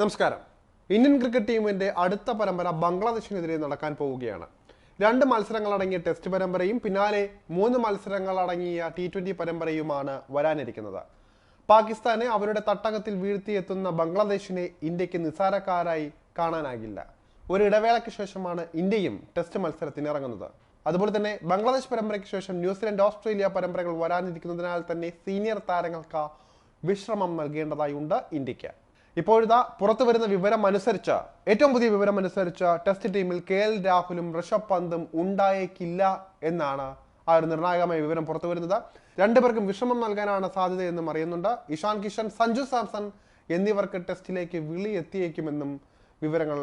നമസ്കാരം. Indian cricket ടീമിന്റെ അടുത്ത പരമ്പര ബംഗ്ലാദേശിനെതിരെ നടക്കാൻ പോവുകയാണ്. രണ്ട് മത്സരങ്ങളടങ്ങിയ ടെസ്റ്റ് പരമ്പരയും പിന്നാലെ മൂന്ന് മത്സരങ്ങളടങ്ങിയ ടി ട്വന്റി പരമ്പരയുമാണ് വരാനിരിക്കുന്നത്. പാകിസ്ഥാനെ അവരുടെ തട്ടകത്തിൽ വീഴ്ത്തിയെത്തുന്ന ബംഗ്ലാദേശിനെ ഇന്ത്യയ്ക്ക് നിസാരക്കാരായി കാണാനാകില്ല. ഒരു ഇടവേളയ്ക്ക് ശേഷമാണ് ഇന്ത്യയും ടെസ്റ്റ് മത്സരത്തിന് ഇറങ്ങുന്നത്. അതുപോലെ തന്നെ ബംഗ്ലാദേശ് പരമ്പരയ്ക്ക് ശേഷം ന്യൂസിലൻഡ് ഓസ്ട്രേലിയ പരമ്പരകൾ വരാനിരിക്കുന്നതിനാൽ തന്നെ സീനിയർ താരങ്ങൾക്ക് വിശ്രമം നൽകേണ്ടതായുണ്ട് ഇന്ത്യയ്ക്ക്. ഇപ്പോഴിതാ പുറത്തു വരുന്ന വിവരം അനുസരിച്ച് ഏറ്റവും പുതിയ വിവരം അനുസരിച്ച് ടെസ്റ്റ് ടീമിൽ കെ എൽ രാഹുലും ഋഷഭ് പന്തും ഉണ്ടായേക്കില്ല എന്നാണ് ആ ഒരു നിർണായകമായ വിവരം പുറത്തു വരുന്നത്. രണ്ടുപേർക്കും വിശ്രമം നൽകാനാണ് സാധ്യതയെന്നും അറിയുന്നുണ്ട്. ഇഷാൻ കിഷൻ സഞ്ജു സാംസൺ എന്നിവർക്ക് ടെസ്റ്റിലേക്ക് വിളി എത്തിയേക്കുമെന്നും വിവരങ്ങൾ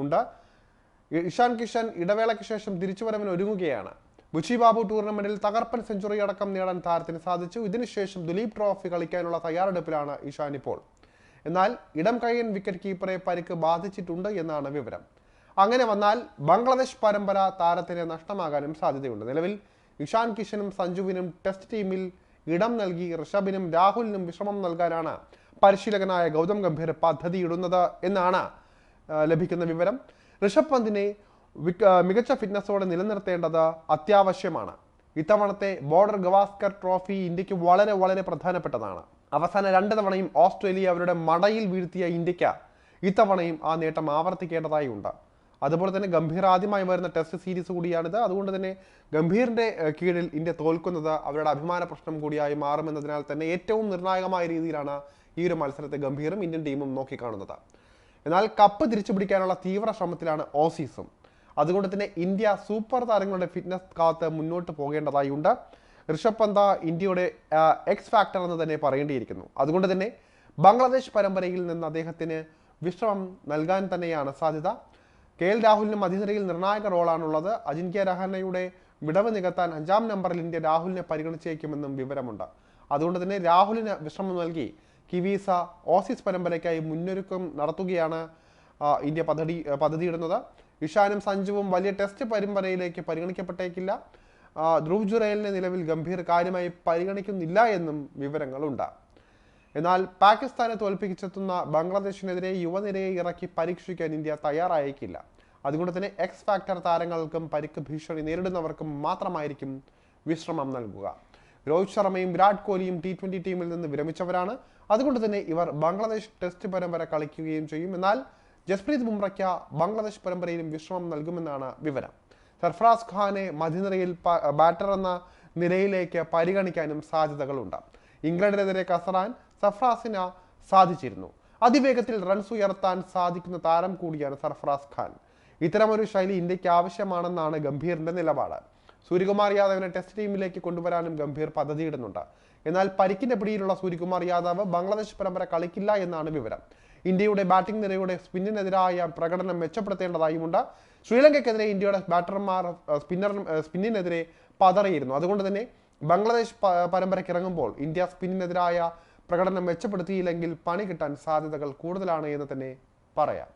ഉണ്ട്. ഇഷാൻ കിഷൻ ഇടവേളയ്ക്ക് ശേഷം തിരിച്ചുവരവിന് ഒരുങ്ങുകയാണ്. ബുച്ചി ബാബു ടൂർണമെന്റിൽ തകർപ്പൻ സെഞ്ചുറി അടക്കം നേടാൻ താരത്തിന് സാധിച്ചു. ഇതിനുശേഷം ദുലീപ് ട്രോഫി കളിക്കാനുള്ള തയ്യാറെടുപ്പിലാണ് ഇഷാൻ ഇപ്പോൾ. എന്നാൽ ഇടം കൈയൻ വിക്കറ്റ് കീപ്പറെ പരിക്ക് ബാധിച്ചിട്ടുണ്ട് എന്നാണ് വിവരം. അങ്ങനെ വന്നാൽ ബംഗ്ലാദേശ് പരമ്പര താരത്തിന് നഷ്ടമാകാനും സാധ്യതയുണ്ട്. നിലവിൽ ഇഷാൻ കിഷനും സഞ്ജുവിനും ടെസ്റ്റ് ടീമിൽ ഇടം നൽകി ഋഷഭിനും രാഹുലിനും വിശ്രമം നൽകാനാണ് പരിശീലകനായ ഗൗതം ഗംഭീർ പദ്ധതിയിടുന്നത് എന്നാണ് ലഭിക്കുന്ന വിവരം. ഋഷഭ് പന്തിനെ മികച്ച ഫിറ്റ്നസോടെ നിലനിർത്തേണ്ടത് അത്യാവശ്യമാണ്. ഇത്തവണത്തെ ബോർഡർ ഗവാസ്കർ ട്രോഫി ഇന്ത്യയ്ക്ക് വളരെ വളരെ പ്രധാനപ്പെട്ടതാണ്. അവസാന രണ്ട് തവണയും ഓസ്ട്രേലിയ അവരുടെ മടയിൽ വീഴ്ത്തിയ ഇന്ത്യയ്ക്ക് ഇത്തവണയും ആ നേട്ടം ആവർത്തിക്കേണ്ടതായി ഉണ്ട് അതുപോലെ തന്നെ ഗംഭീർ ആദ്യമായി വരുന്ന ടെസ്റ്റ് സീരീസ് കൂടിയാണിത്. അതുകൊണ്ട് തന്നെ ഗംഭീറിന്റെ കീഴിൽ ഇന്ത്യ തോൽക്കുന്നത് അവരുടെ അഭിമാന പ്രശ്നം കൂടിയായി മാറുമെന്നതിനാൽ തന്നെ ഏറ്റവും നിർണായകമായ രീതിയിലാണ് ഈ ഒരു മത്സരത്തെ ഗംഭീറും ഇന്ത്യൻ ടീമും നോക്കിക്കാണുന്നത്. എന്നാൽ കപ്പ് തിരിച്ചു പിടിക്കാനുള്ള തീവ്ര ശ്രമത്തിലാണ് ഓസീസും. അതുകൊണ്ട് തന്നെ ഇന്ത്യ സൂപ്പർ താരങ്ങളുടെ ഫിറ്റ്നസ് കാത്ത് മുന്നോട്ട് പോകേണ്ടതായുണ്ട്. ഋഷഭ് പന്ത ഇന്ത്യയുടെ എക്സ് ഫാക്ടർ എന്ന് തന്നെ പറയേണ്ടിയിരിക്കുന്നു. അതുകൊണ്ട് തന്നെ ബംഗ്ലാദേശ് പരമ്പരയിൽ നിന്ന് അദ്ദേഹത്തിന് വിശ്രമം നൽകാൻ തന്നെയാണ് സാധ്യത. കെ എൽ രാഹുലിനും മധ്യനിരയിൽ നിർണായക റോളാണുള്ളത്. അജിൻക്യ രഹാനയുടെ വിടവ് നികത്താൻ അഞ്ചാം നമ്പറിൽ ഇന്ത്യ രാഹുലിനെ പരിഗണിച്ചേക്കുമെന്നും വിവരമുണ്ട്. അതുകൊണ്ട് തന്നെ രാഹുലിന് വിശ്രമം നൽകി കിവീസ ഓസീസ് പരമ്പരയ്ക്കായി മുന്നൊരുക്കം നടത്തുകയാണ് ഇന്ത്യ പദ്ധതി പദ്ധതിയിടുന്നത്. ഇഷാനും സഞ്ജുവും വലിയ ടെസ്റ്റ് പരമ്പരയിലേക്ക് പരിഗണിക്കപ്പെട്ടേക്കില്ല. ധ്രുവ് ജുറേലിനെ നിലവിൽ ഗംഭീർ കാര്യമായി പരിഗണിക്കുന്നില്ല എന്നും വിവരങ്ങളുണ്ട്. എന്നാൽ പാകിസ്ഥാനെ തോൽപ്പിച്ചെത്തുന്ന ബംഗ്ലാദേശിനെതിരെ യുവനിരയെ ഇറക്കി പരീക്ഷിക്കാൻ ഇന്ത്യ തയ്യാറായേക്കില്ല. അതുകൊണ്ട് തന്നെ എക്സ് ഫാക്ടർ താരങ്ങൾക്കും പരിക്ക് ഭീഷണി നേരിടുന്നവർക്കും മാത്രമായിരിക്കും വിശ്രമം നൽകുക. രോഹിത് ശർമ്മയും വിരാട് കോഹ്ലിയും ടി ട്വന്റി ടീമിൽ നിന്ന് വിരമിച്ചവരാണ്. അതുകൊണ്ട് തന്നെ ഇവർ ബംഗ്ലാദേശ് ടെസ്റ്റ് പരമ്പര കളിക്കുകയും ചെയ്യും. എന്നാൽ ജസ്പ്രീത് ബുംറയ്ക്ക് ബംഗ്ലാദേശ് പരമ്പരയിലും വിശ്രമം നൽകുമെന്നാണ് വിവരം. സർഫറാസ് ഖാനെ മധ്യനിരയിൽ ബാറ്റർ എന്ന നിലയിലേക്ക് പരിഗണിക്കാനും സാധ്യതകളുണ്ട്. ഇംഗ്ലണ്ടിനെതിരെ കസറാൻ സർഫ്രാസിന് സാധിച്ചിരുന്നു. അതിവേഗത്തിൽ റൺസ് ഉയർത്താൻ സാധിക്കുന്ന താരം കൂടിയാണ് സർഫ്രാസ് ഖാൻ. ഇത്തരമൊരു ശൈലി ഇന്ത്യയ്ക്ക് ആവശ്യമാണെന്നാണ് ഗംഭീറിന്റെ നിലപാട്. സൂര്യകുമാർ യാദവിനെ ടെസ്റ്റ് ടീമിലേക്ക് കൊണ്ടുവരാനും ഗംഭീർ പദ്ധതിയിടുന്നുണ്ട്. എന്നാൽ പരിക്കിന്റെ പിടിയിലുള്ള സൂര്യകുമാർ യാദവ് ബംഗ്ലാദേശ് പരമ്പര കളിക്കില്ല എന്നാണ് വിവരം. ഇന്ത്യയുടെ ബാറ്റിംഗ് നിരയുടെ സ്പിന്നിനെതിരായ പ്രകടനം മെച്ചപ്പെടുത്തേണ്ടതായുമുണ്ട്. ശ്രീലങ്കയ്ക്കെതിരെ ഇന്ത്യയുടെ ബാറ്റർമാർ സ്പിന്നർ സ്പിന്നിനെതിരെ പതറിയിരുന്നു. അതുകൊണ്ട് തന്നെ ബംഗ്ലാദേശ് പരമ്പരയ്ക്ക് ഇറങ്ങുമ്പോൾ ഇന്ത്യ സ്പിന്നിനെതിരായ പ്രകടനം മെച്ചപ്പെടുത്തിയില്ലെങ്കിൽ പണി കിട്ടാൻ സാധ്യതകൾ കൂടുതലാണ് എന്ന് തന്നെ പറയാം.